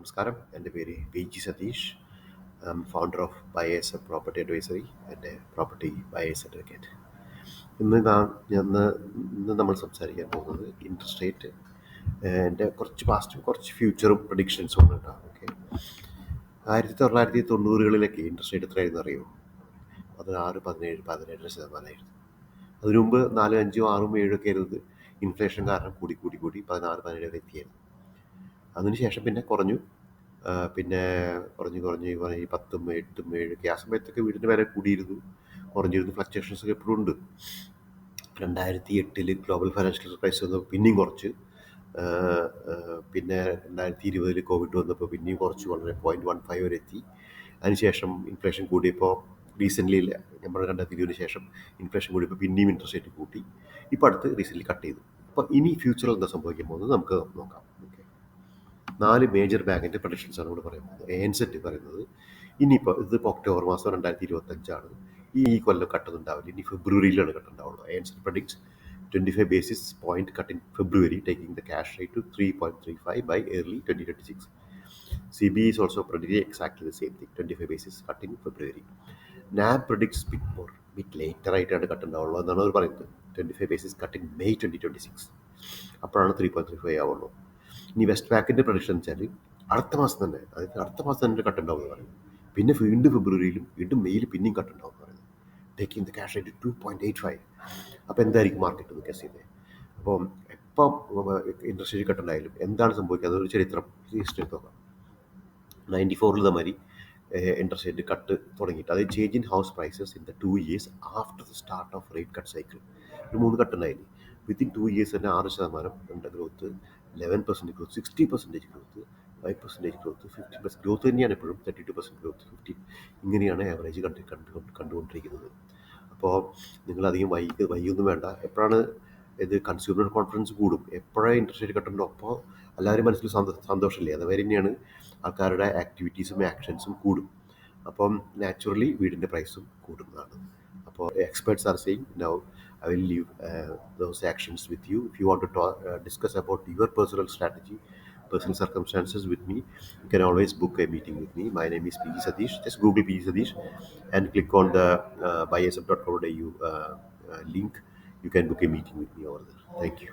നമസ്കാരം. എന്റെ പേര് V G Satish. Founder of buyers property advisory and property buyers advocate ഇന്ന് നാം ഇന്ന് ഇന്ന് നമ്മൾ സംസാരിക്കാൻ പോകുന്നത് ഇൻട്രസ്റ്റ് റേറ്റ് എന്റെ കുറച്ച് പാസ്റ്റും കുറച്ച് ഫ്യൂച്ചറും പ്രഡിക്ഷൻസും ഉണ്ട് കേട്ടോ ഓക്കെ ആയിരത്തി തൊള്ളായിരത്തി തൊണ്ണൂറുകളിലൊക്കെ ഇൻട്രസ്റ്റ് റേറ്റ് എത്രയായിരുന്നു അറിയുമോ പതിനാറ് പതിനേഴ് പതിനേഴര ശതമാനമായിരുന്നു. അതിനു മുമ്പ് നാലും അഞ്ചും ആറും ഏഴും ഒക്കെ ആയിരുന്നത് ഇൻഫ്ലേഷൻ കാരണം കൂടി കൂടി കൂടി പതിനാറ് പതിനേഴ് വരെ എത്തിയായിരുന്നു. അതിനുശേഷം പിന്നെ കുറഞ്ഞു. പിന്നെ കുറഞ്ഞ് കുറഞ്ഞ്. ഈ പത്തും എട്ടും ഏഴൊക്കെ ആ സമയത്തൊക്കെ വീടിന്റെ വില കൂടിയിരുന്നു. കുറഞ്ഞിരുന്നു. ഫ്ലക്ച്വേഷൻസ് ഒക്കെ എപ്പോഴും ഉണ്ട്. രണ്ടായിരത്തി എട്ടിൽ ഗ്ലോബൽ ഫൈനാൻഷ്യൽ ക്രൈസിസ് വന്നപ്പോൾ പിന്നെയും കുറച്ച്. പിന്നെ രണ്ടായിരത്തി ഇരുപതിൽ കോവിഡ് വന്നപ്പോൾ പിന്നെയും കുറച്ച്. വളരെ പോയിന്റ് വൺ ഫൈവ് വരെ എത്തി. അതിനുശേഷം ഇൻഫ്ലേഷൻ കൂടിയപ്പോൾ റീസെന്റ്ലി നമ്മൾ രണ്ടായിരത്തി ഇരുപതിന് ശേഷം ഇൻഫ്ലേഷൻ കൂടിയപ്പോൾ പിന്നെയും ഇൻട്രസ്റ്റ് റേറ്റ് കൂട്ടി. ഇപ്പോൾ അടുത്ത് റീസെന്റ്ലി കട്ട് ചെയ്തു. അപ്പോൾ ഇനി ഫ്യൂച്ചറിൽ എന്താ സംഭവിക്കാൻ പോകുന്നത് നമുക്ക് നോക്കാം. നാല് മേജർ ബാങ്കിന്റെ പ്രൊഡിക്ഷൻസ് ആണ് ഇവിടെ പറയുന്നത്. എ എൻ സെറ്റ് പറയുന്നത്. ഇനിയിപ്പോൾ ഇതിപ്പോൾ ഒക്ടോബർ മാസം രണ്ടായിരത്തി ഇരുപത്തഞ്ചാണ് ഈ കൊല്ലം കട്ടുന്നുണ്ടാവില്ല ഇനി ഫെബ്രുവരിയിലാണ് കട്ടുണ്ടാവുള്ളൂ A N Z predicts twenty five basis point cut in February taking the cash rate to three point three five by early twenty twenty six C B is also predict exactly the same thing twenty five basis cut in February NAB predicts bit more bit later ആയിട്ടാണ് cut ഉണ്ടാവുള്ളൂ എന്നാണ് അവർ പറയുന്നത്. Twenty five basis cut in May twenty twenty six അപ്പോഴാണ് three point three five ആവുള്ളൂ. ഇനി west ബാക്കിന്റെ prediction വെച്ചാൽ അടുത്ത മാസം തന്നെ അതായത് അടുത്ത മാസം തന്നെ കട്ട് ഉണ്ടാവും എന്ന് പറയുന്നത് പിന്നെ വീണ്ടും ഫെബ്രുവരിയിലും വീണ്ടും മെയ്യിൽ പിന്നെയും കട്ട് ഉണ്ടാവും എന്ന് പറയുന്നത് taking the cash rate two point eight five അപ്പോൾ എന്തായിരിക്കും മാർക്കറ്റ് എന്ന് ഗസ് ചെയ്തത് അപ്പം എപ്പം ഇൻട്രസ്റ്റ് റേറ്റ് കട്ട് ഉണ്ടായാലും എന്താണ് സംഭവിക്കുക? അതൊരു ചരിത്രം ഹിസ്റ്ററി നോക്കാം. നയന്റി ഫോറിൽ മാതിരി ഇൻട്രസ്റ്റ് റേറ്റ് കട്ട് തുടങ്ങിയിട്ട് അതായത് change in house prices in the two years after the start of rate cut cycle ഒരു മൂന്ന് കട്ട് ഉണ്ടായില്ലേ? വിത്തിൻ ടു ഇയേഴ്സ് തന്നെ ആറ് ശതമാനം ഉണ്ട് growth eleven percent growth sixty percentage growth five percentage growth fifty percent growth തന്നെയാണ് എപ്പോഴും thirty two percent growth fifty ഇങ്ങനെയാണ് ആവറേജ് കണ്ട് കണ്ട് കണ്ടുകൊണ്ടിരിക്കുന്നത്. അപ്പോൾ നിങ്ങളധികം വൈകി വൈകൊന്നും വേണ്ട. എപ്പോഴാണ് ഇത് കൺസ്യൂമർ കോൺഫിഡൻസ് കൂടും? എപ്പോഴാണ് ഇൻട്രസ്റ്റ് റേറ്റ് കട്ടുണ്ടോ അപ്പോൾ എല്ലാവരും മനസ്സിൽ സന്തോ സന്തോഷമില്ലേ അതുവരെ തന്നെയാണ് ആൾക്കാരുടെ ആക്ടിവിറ്റീസും ആക്ഷൻസും കൂടും. അപ്പം നാച്ചുറലി വീടിൻ്റെ പ്രൈസും കൂടുന്നതാണ് അപ്പോൾ experts are saying now I will leave those actions with you if you want to discuss about your personal strategy personal circumstances with me, you can always book a meeting with me. My name is PG Satish. Just Google PG Satish and click on the uh, buyasm.co.au uh, uh, link. You can book a meeting with me over there. Thank you.